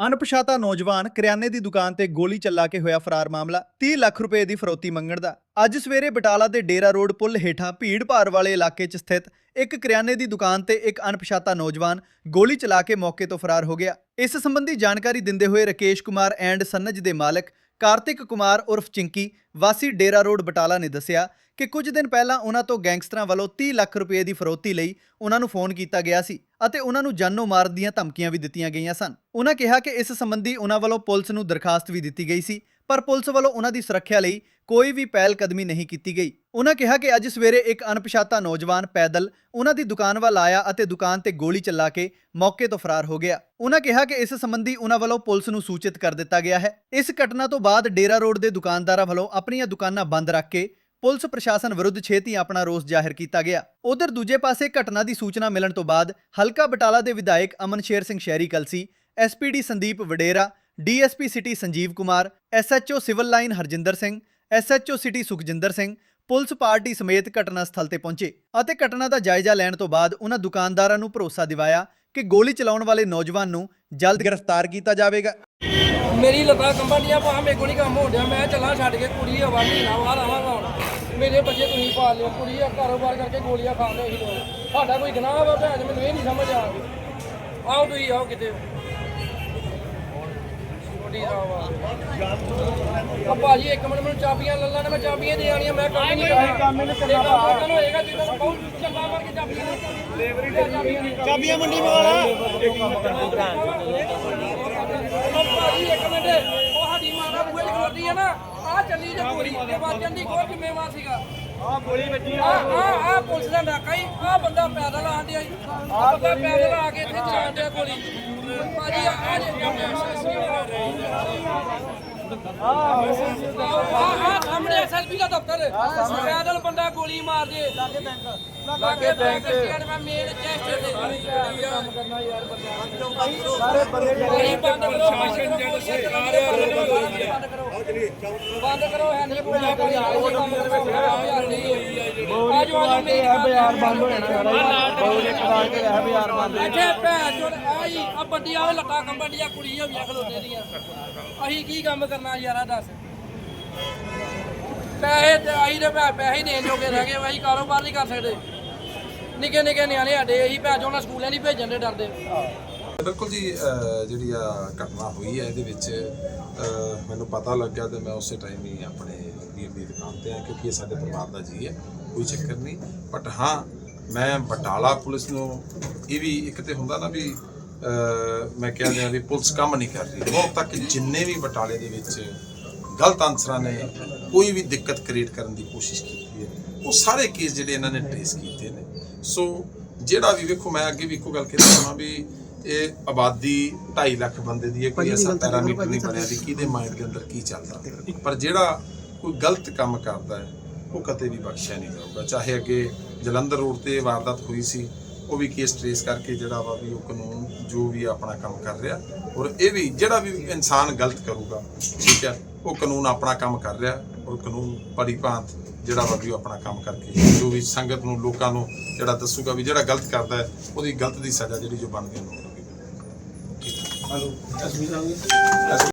ਅਣਪਛਾਤਾ ਨੌਜਵਾਨ ਕਰਿਆਨੇ ਦੀ ਦੁਕਾਨ ਤੇ ਗੋਲੀ ਚੱਲਾ ਕੇ ਹੋਇਆ ਫਰਾਰ ਮਾਮਲਾ 30 ਲੱਖ ਰੁਪਏ ਦੀ ਫਰੋਤੀ ਮੰਗਣ ਦਾ। ਅੱਜ ਸਵੇਰੇ ਬਟਾਲਾ ਦੇ ਡੇਰਾ ਰੋਡ ਪੁਲ ਹੇਠਾਂ ਭੀੜ ਭਾਰ ਵਾਲੇ ਇਲਾਕੇ 'ਚ ਸਥਿਤ ਇੱਕ ਕਰਿਆਨੇ ਦੀ ਦੁਕਾਨ ਤੇ ਇੱਕ ਅਣਪਛਾਤਾ ਨੌਜਵਾਨ ਗੋਲੀ ਚਲਾ ਕੇ ਮੌਕੇ ਤੋਂ ਫਰਾਰ ਹੋ ਗਿਆ। ਇਸ ਸੰਬੰਧੀ ਜਾਣਕਾਰੀ ਦਿੰਦੇ ਹੋਏ ਰਕੇਸ਼ ਕੁਮਾਰ ਐਂਡ ਸੰਨਜ ਦੇ ਮਾਲਕ ਕਾਰਤਿਕ ਕੁਮਾਰ ਉਰਫ ਚਿੰਕੀ ਵਾਸੀ ਡੇਰਾ ਰੋਡ ਬਟਾਲਾ ਨੇ ਦੱਸਿਆ ਕਿ ਕੁਝ ਦਿਨ ਪਹਿਲਾਂ ਉਹਨਾਂ ਤੋਂ ਗੈਂਗਸਟਰਾਂ ਵੱਲੋਂ 30 ਲੱਖ ਰੁਪਏ ਦੀ ਫਰੋਤੀ ਲਈ ਉਹਨਾਂ ਨੂੰ ਫੋਨ ਕੀਤਾ ਗਿਆ ਸੀ ਅਤੇ ਉਹਨਾਂ ਨੂੰ ਜਾਨੋਂ ਮਾਰਨ ਦੀਆਂ ਧਮਕੀਆਂ ਵੀ ਦਿੱਤੀਆਂ ਗਈਆਂ ਸਨ। ਉਹਨਾਂ ਕਿਹਾ ਕਿ ਇਸ ਸੰਬੰਧੀ ਉਹਨਾਂ ਵੱਲੋਂ ਪੁਲਿਸ ਨੂੰ ਦਰਖਾਸਤ ਵੀ ਦਿੱਤੀ ਗਈ ਸੀ ਪਰ ਪੁਲਿਸ ਵੱਲੋਂ ਉਹਨਾਂ ਦੀ ਸੁਰੱਖਿਆ ਲਈ ਕੋਈ ਵੀ ਪਹਿਲ ਕਦਮੀ ਨਹੀਂ ਕੀਤੀ ਗਈ। ਉਹਨਾਂ ਕਿਹਾ ਕਿ ਅੱਜ ਸਵੇਰੇ ਇੱਕ ਅਣਪਛਾਤਾ ਨੌਜਵਾਨ ਪੈਦਲ ਉਹਨਾਂ ਦੀ ਦੁਕਾਨ ਵੱਲ ਆਇਆ ਅਤੇ ਦੁਕਾਨ ਤੇ ਗੋਲੀ ਚਲਾ ਕੇ ਮੌਕੇ ਤੋਂ ਫਰਾਰ ਹੋ ਗਿਆ। ਉਹਨਾਂ ਕਿਹਾ ਕਿ ਇਸ ਸੰਬੰਧੀ ਉਹਨਾਂ ਵੱਲੋਂ ਪੁਲਿਸ ਨੂੰ ਸੂਚਿਤ ਕਰ ਦਿੱਤਾ ਗਿਆ ਹੈ। ਇਸ ਘਟਨਾ ਤੋਂ ਬਾਅਦ ਡੇਰਾ ਰੋਡ ਦੇ ਦੁਕਾਨਦਾਰਾਂ ਵੱਲੋਂ ਆਪਣੀਆਂ ਦੁਕਾਨਾਂ ਬੰਦ ਰੱਖ ਕੇ ਪੁਲਿਸ ਪ੍ਰਸ਼ਾਸਨ ਵਿਰੁੱਧ ਛੇਤੀ ਆਪਣਾ ਰੋਸ ਜ਼ਾਹਿਰ ਕੀਤਾ ਗਿਆ। ਉਧਰ ਦੂਜੇ ਪਾਸੇ ਘਟਨਾ ਦੀ ਸੂਚਨਾ ਮਿਲਣ ਤੋਂ ਬਾਅਦ ਹਲਕਾ ਬਟਾਲਾ ਦੇ ਵਿਧਾਇਕ ਅਮਨ ਸ਼ੇਰ ਸਿੰਘ ਸ਼ਹਿਰੀ Kalsi SPD Sandeep Vadera DSP city Sanjeev Kumar, SHO civil line Harjinder Singh, SHO city Sukhjinder Singh, police party ਸਮੇਤ ਘਟਨਾ ਸਥਲ ਤੇ ਪਹੁੰਚੇ ਅਤੇ ਘਟਨਾ ਦਾ ਜਾਇਜ਼ਾ ਲੈਣ ਤੋਂ ਬਾਅਦ ਉਹਨਾਂ ਦੁਕਾਨਦਾਰਾਂ ਨੂੰ ਭਰੋਸਾ ਦਿਵਾਇਆ ਕਿ ਗੋਲੀ ਚਲਾਉਣ ਵਾਲੇ ਨੌਜਵਾਨ ਨੂੰ ਜਲਦ ਗ੍ਰਿਫਤਾਰ ਕੀਤਾ ਜਾਵੇਗਾ। ਮੇਰੀ ਲੱਤਾਂ ਕੰਬਾਂ ਦੀਆਂ ਭਾ ਮੇਰੇ ਕੋਲ ਨਹੀਂ ਕੰਮ ਹੋ ਗਿਆ ਮੈਂ ਚੱਲਾਂ ਛੱਡ ਕੇ ਕੁੜੀ ਆ ਨਾ ਬਾਹਰ ਆਵਾਂਗਾ ਹੁਣ। ਮੇਰੇ ਬੱਚੇ ਤੁਸੀਂ ਪਾਲ ਲਿਓ, ਕੁੜੀ ਆ ਕਾਰੋਬਾਰ ਕਰਕੇ ਗੋਲੀਆਂ ਖਾਂਦੇ ਅਸੀਂ ਲੋਕ। ਸਾਡਾ ਕੋਈ ਗੁਨਾਹ ਵਾ ਭੈਣ, ਮੈਨੂੰ ਇਹ ਨਹੀਂ ਸਮਝ ਆ ਆਓ ਤੁਸੀਂ, ਆਓ ਕਿਤੇ। ਛੋਟੀ ਆਵਾ ਆ ਭਾਜੀ ਇੱਕ ਮਿੰਟ ਮੈਨੂੰ ਚਾਬੀਆਂ ਲੱਲਾ ਨੇ ਮੈਂ ਚਾਬੀਆਂ ਦੇ ਆਣੀਆਂ ਮੈਂ ਕੰਮ ਨਹੀਂ ਕਰਨਾ। ਕੰਮ ਨਹੀਂ ਕਰਨਾ ਕੰਮ ਹੋਏਗਾ ਜਿੱਦਾਂ ਕਹੂੰ ਚੱਲਾ ਮਾਰ ਕੇ ਚਾਬੀਆਂ ਲੇਬਰੀ ਚਾਬੀਆਂ ਮੰਡੀ ਉਹ ਭਾਜੀ ਇੱਕ ਮਿੰਟ। ਉਹ ਸਾਡੀ ਮਾਤਾ ਬੂਹੇ 'ਚ ਖਲੋਤੀ ਹੈ ਨਾ। ਆ ਚੱਲੀ ਜੇ ਗੋਲੀ ਤੇ ਵਾਜਣ ਦੀ ਕੋਈ ਜ਼ਿੰਮੇਵਾਰ ਸੀਗਾ। ਆ ਗੋਲੀ ਵੱਜੀ ਆ। ਆ ਆ ਪੁਲਿਸ ਦਾ ਨਾਕਾ ਹੀ। ਆ ਬੰਦਾ ਪੈਦਲ ਜੀ। ਆ ਬੰਦਾ ਪੈਦਲ ਆ ਕੇ ਇੱਥੇ ਡਿਆ ਗੋਲੀ। ਭਾਜੀ ਆ ਆ ਜੇ ਆ ਆ ਸਾਹਮਣੇ ਐਸਐਸਪੀ ਦਾ ਦਫ਼ਤਰ। ਪੈਦਲ ਬੰਦਾ ਗੋਲੀ ਮਾਰ ਜੇ ਲਾਗੇ ਬੈਂਕ। ਲਾਗੇ ਬੈਂਕ। ਮੈਂ ਮੇਨ ਚੈਸਟ ਤੇ। ਕੰਮ ਕਰਨਾ ਯਾਰ ਸਾਰੇ ਬੰਦੇ ਜਿਹੜੇ ਬੰਦ ਕਰੋ। ਸ਼ਾਸਨ ਜਿਹੜਾ ਸਰਕਾਰ ਆ ਬੰਦ ਕਰੋ। ਹੈ ਨਹੀਂ। ਬੋਲਿਆ ਕੋਈ ਕੰਮ ਕਰੋ ਆਜੋ ਆਜੋ ਬਾਜ਼ਾਰ ਬੰਦ ਹੋ ਜਾਣਾ ਬਹੁਤ ਇੱਕ ਦਾ ਕੇ ਰਹਿ ਬਾਜ਼ਾਰ ਬੰਦ ਇੱਥੇ ਭੈਣ ਚੋਦ ਆਈ ਆ ਵੱਡੀ ਆਵੇ ਕੰਬੜੀਆਂ ਕੁੜੀਆਂ ਵੀ ਖਲੋਤੇ ਦੀਆਂ। ਅਸੀਂ ਕੀ ਕੰਮ ਕਰਨਾ ਯਾਰਾ ਦੱਸ। ਪੈਸੇ ਤੇ ਆਈ ਦੇ ਪੈ- ਪੈਸੇ ਹੀ ਦੇਣ ਜੋਗੇ ਰਹਿ ਗਏ, ਅਸੀਂ ਕਾਰੋਬਾਰ ਨਹੀਂ ਕਰ ਸਕਦੇ। ਨਿੱਕੇ ਨਿੱਕੇ ਨਿਆਣੇ ਸਾਡੇ, ਅਸੀਂ ਭੈਣ ਚੋਦ ਸਕੂਲਾਂ ਨਹੀਂ ਭੇਜਣ ਦੇ ਡਰਦੇ। ਬਿਲਕੁਲ ਜੀ, ਅਹ, ਜਿਹੜੀ ਆ ਘਟਨਾ ਹੋਈ ਹੈ, ਇਹਦੇ ਵਿੱਚ, ਅਹ, ਮੈਨੂੰ ਪਤਾ ਲੱਗਿਆ ਤੇ ਮੈਂ ਉਸੇ ਟਾਈਮ ਹੀ ਆਪਣੇ ਦੁਕਾਨ ਤੇ ਆ ਕਿਉਂਕਿ ਇਹ ਸਾਡੇ ਪਰਿਵਾਰ ਦਾ ਜੀ ਹੈ ਕੋਈ ਚੱਕਰ ਨਹੀਂ ਬਟ ਹਾਂ ਮੈਂ ਬਟਾਲਾ ਪੁਲਿਸ ਨੂੰ ਇਹ ਵੀ ਇੱਕ ਤੇ ਹੁੰਦਾ ਨਾ ਵੀ ਮੈਂ ਕਹਿ ਦਿਆਂ ਵੀ ਪੁਲਿਸ ਕੰਮ ਨਹੀਂ ਕਰ ਰਹੀ ਹੁਣ ਤੱਕ ਜਿੰਨੇ ਵੀ ਬਟਾਲੇ ਦੇ ਵਿੱਚ ਗਲਤ ਅਨਸਰਾਂ ਨੇ ਕੋਈ ਵੀ ਦਿੱਕਤ ਕ੍ਰੀਏਟ ਕਰਨ ਦੀ ਕੋਸ਼ਿਸ਼ ਕੀਤੀ ਹੈ ਉਹ ਸਾਰੇ ਕੇਸ ਜਿਹੜੇ ਇਹਨਾਂ ਨੇ ਟ੍ਰੇਸ ਕੀਤੇ ਨੇ ਸੋ ਜਿਹੜਾ ਵੀ ਵੇਖੋ ਮੈਂ ਅੱਗੇ ਵੀ ਇੱਕੋ ਗੱਲ ਕਹਿੰਦਾ ਹਾਂ ਵੀ ਇਹ ਆਬਾਦੀ 2.5 ਲੱਖ ਬੰਦੇ ਦੀ ਹੈ ਕੋਈ ਐਸਾ ਪੈਰਾਮੀਟਰ ਨਹੀਂ ਬਣਿਆ ਵੀ ਕਿਹਦੇ ਮਾਈਂਡ ਦੇ ਅੰਦਰ ਕੀ ਚੱਲਦਾ। ਪਰ ਜਿਹੜਾ ਕੋਈ ਗਲਤ ਕੰਮ ਕਰਦਾ ਹੈ, ਉਹ ਕਦੇ ਵੀ ਬਖਸ਼ਿਆ ਨਹੀਂ ਜਾਊਗਾ। ਚਾਹੇ ਅੱਗੇ ਜਲੰਧਰ ਰੋਡ ਤੇ ਵਾਰਦਾਤ ਹੋਈ ਸੀ, ਉਹ ਵੀ ਕੇਸ ਟ੍ਰੇਸ ਕਰਕੇ ਜਿਹੜਾ ਵਾ ਵੀ ਉਹ ਕਾਨੂੰਨ ਜੋ ਵੀ ਆਪਣਾ ਕੰਮ ਕਰ ਰਿਹਾ, ਔਰ ਇਹ ਵੀ ਜਿਹੜਾ ਵੀ ਇਨਸਾਨ ਗਲਤ ਕਰੂਗਾ, ਠੀਕ ਹੈ, ਉਹ ਕਾਨੂੰਨ ਆਪਣਾ ਕੰਮ ਕਰ ਰਿਹਾ, ਔਰ ਕਾਨੂੰਨ ਬੜੀ ਭਾਂਤ ਜਿਹੜਾ ਵਾ ਵੀ ਉਹ ਆਪਣਾ ਕੰਮ ਕਰਕੇ ਜੋ ਵੀ ਸੰਗਤ ਨੂੰ, ਲੋਕਾਂ ਨੂੰ ਜਿਹੜਾ ਦੱਸੂਗਾ ਵੀ ਜਿਹੜਾ ਗਲਤ ਕਰਦਾ ਹੈ, ਉਹਦੀ ਗਲਤ ਦੀ ਸਜ਼ਾ ਜਿਹੜੀ ਜੋ ਬਣਦੀ ਹੈ ਹਲੋ